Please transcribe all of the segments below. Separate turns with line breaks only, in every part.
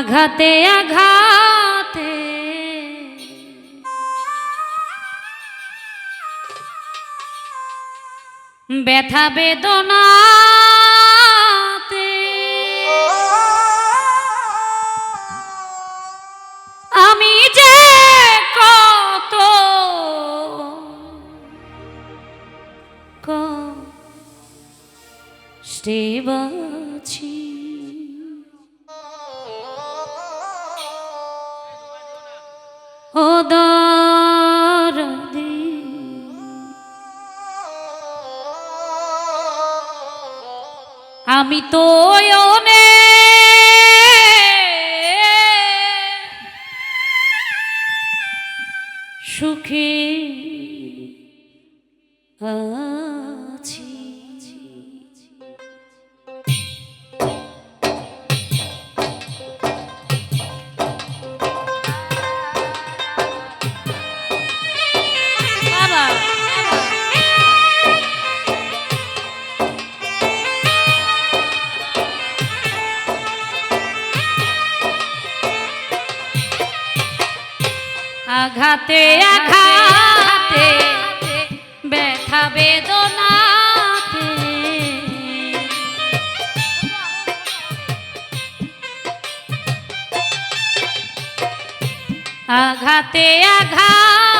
আঘাতে আঘাতে। ব্যথা বেদনাতে। আমি যে কত কষ্টে আমি তো সুখে। আছি আঘাতে আঘাতে ব্যথা বেদনাতে আঘাতে আঘাতে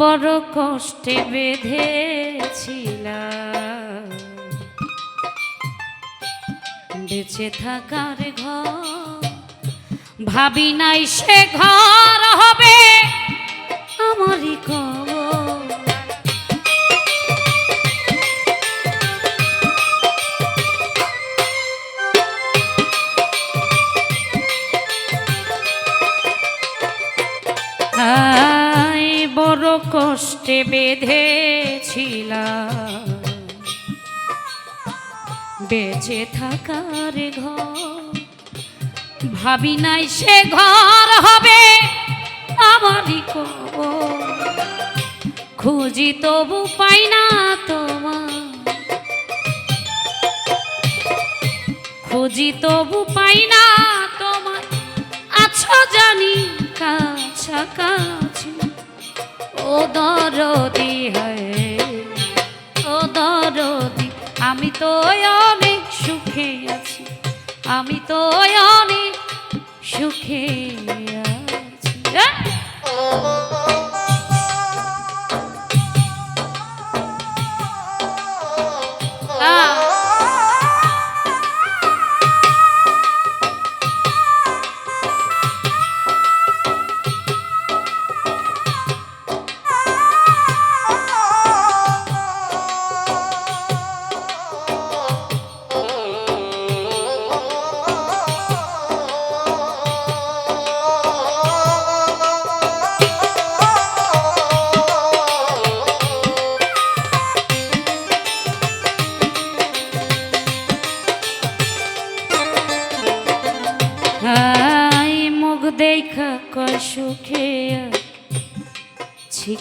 বড় কষ্টে বেঁধেছিলাম। বেঁচে থাকার ঘর ভাবি নাই সে ঘর হবে আমারই কবর। আই বড় কষ্টে বেঁধেছিলাম। বেঁচে থাকার ঘর, ভাবি নাই সে ঘর হবে আমারই খুঁজি তবু পাই না তোমার। খুঁজি তবু পাই না তোমার। আছো জানি কাছাকাছি। ও দরদি হয়, ও দরদি, আমি তো অনেক সুখে আছি, আমি তো অনেক সুখে আছি।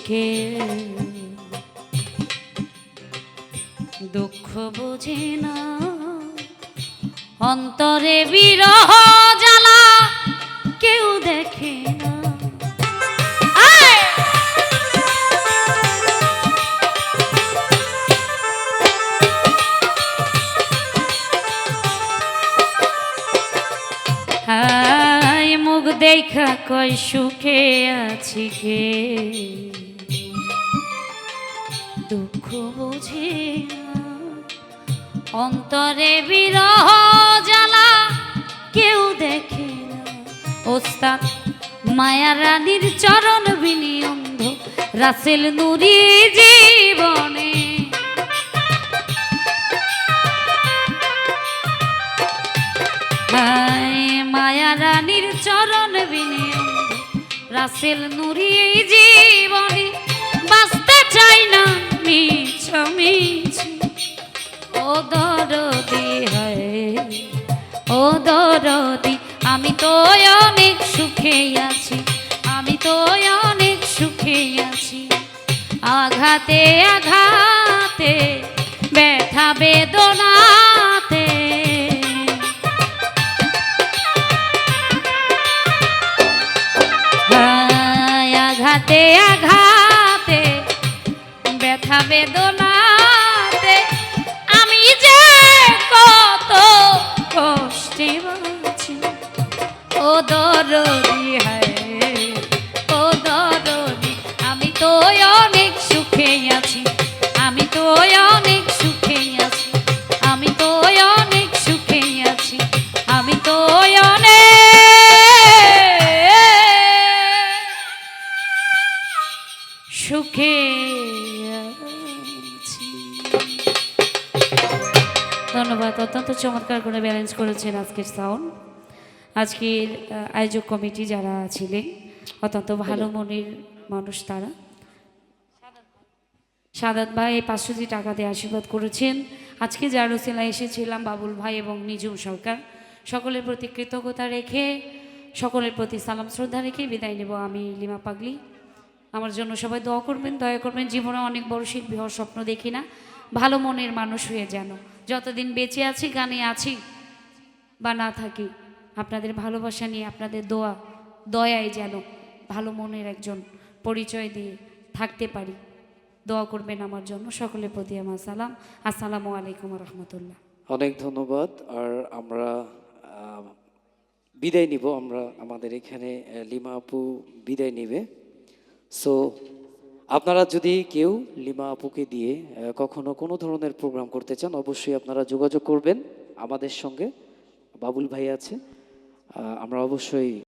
দুঃখে দুঃখ বুঝে না। অন্তরে বিরহ জ্বালা কেউ দেখে মুখ দেখা কয় সুখে আছি কে? দুঃখ। অন্তরে বিরহ জ্বালা কেউ দেখে না মায়া রানীর চরণ বিনি অন্ধ রাসেল নুরি জীবনে। মায়া রানীর চরণ বিনিয়ন্ধ রাসেল নুরি জীবনে। বাঁচতে চাই না। মিছামিছি ও দরদি, হয়। আমি তো অনেক সুখে আছি। আমি তো অনেক সুখে আছি। আঘাতে আঘাতে, ব্যথা বেদনাতে ব্যথা ব্যালেন্স করেছেন আজকের সাউন্ড আজকের আয়োজক কমিটি যারা ছিলেন অত্যন্ত ভালো মনের মানুষ তারা। সাদাত ভাই পাঁচশোটি টাকা দিয়ে আশীর্বাদ করেছেন। আজকে জারুসিলা এসেছিলাম বাবুল ভাই এবং নিজুম সরকার। সকলের প্রতি কৃতজ্ঞতা রেখে সকলের প্রতি সালাম শ্রদ্ধা রেখে বিদায় নেব আমি লিমা পাগলি। আমার জন্য সবাই দোয়া করবেন দয়া করবেন। জীবনে অনেক বড় শিল্পী হওয়ার স্বপ্ন দেখি না। ভালো মনের মানুষ হয়ে যেন। যতদিন বেঁচে আছি গানে আছি বা না থাকি, আপনাদের ভালোবাসা নিয়ে, আপনাদের দোয়া, দয়ায় যেন ভালো মনের একজন পরিচয় দিয়ে থাকতে পারি। দোয়া করবেন আমার জন্য। সকলের প্রতি আমার সালাম। আসসালামু আলাইকুম রহমতুল্লাহ।
অনেক ধন্যবাদ। আর আমরা বিদায় নিব। আমরা, আমাদের এখানে লিমা আপু বিদায় নিবে। সো আপনারা যদি কেউ লিমা আপুকে দিয়ে কখনো কোনো ধরনের প্রোগ্রাম করতে চান, অবশ্যই আপনারা যোগাযোগ করবেন আমাদের সঙ্গে। বাবুল ভাই আছে আমরা অবশ্যই